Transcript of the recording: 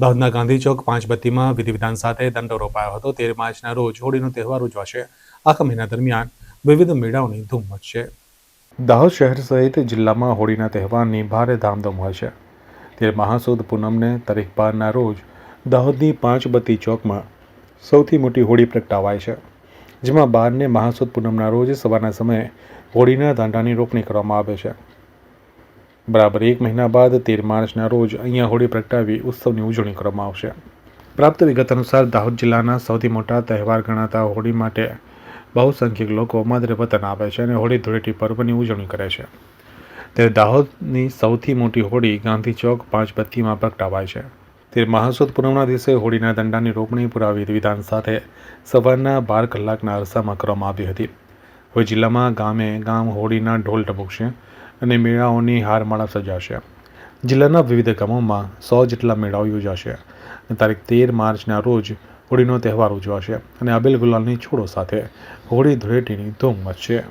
દાહોદના ગાંધી ચોક પાંચ બત્તીમાં વિધિ વિધાન સાથે દંડો રોપાયો હતો. તેર માર્ચના રોજ હોળીનો તહેવાર ઉજવાશે. આખા મહિના દરમિયાન વિવિધ મેળાઓની ધૂમ મચશે. દાહોદ શહેર સહિત જિલ્લામાં હોળીના તહેવારની ભારે ધામધૂમ હોય છે. ત્યારે મહાસુદ પૂનમને તારીખ બારના રોજ દાહોદની પાંચ બત્તી ચોકમાં સૌથી મોટી હોળી પ્રગટાવાય છે. જેમાં બારને મહાસુદ પૂનમના રોજ સવારના સમયે હોળીના દાંડાની રોપણી કરવામાં આવે છે. બરાબર, એક મહિના બાદ તેર માર્ચના રોજ અહીંયા હોળી પ્રગટાવી ઉત્સવની ઉજવણી કરવામાં આવશે. પ્રાપ્ત વિગત અનુસાર દાહોદ જિલ્લાના સૌથી મોટા તહેવાર ગણાતા હોળી માટે બહુસંખ્યક લોકો માદરે વતન આવે છે અને હોળી ધૂળેટી પર્વની ઉજવણી કરે છે. ત્યારે દાહોદની સૌથી મોટી હોળી ગાંધી ચોક પાંચ બત્તીમાં પ્રગટાવાય છે. તે મહાસુદ પૂનમના દિવસે હોળીના દંડાની રોપણી પુરાવી વિધાન સાથે સવારના બાર કલાકના અરસામાં કરવામાં આવી હતી. હવે જિલ્લામાં ગામે ગામ હોળીના ઢોલ ટપકશે અને મેળાઓની હારમાળા સજાશે. જિલ્લાના વિવિધ ગામોમાં સો જેટલા મેળાઓ યોજાશે. અને તારીખ તેર માર્ચના રોજ હોળીનો તહેવાર ઉજવાશે. અને આબેલ ગુલાલની છોડો સાથે હોળી ધૂળેટીની ધૂમ મચશે.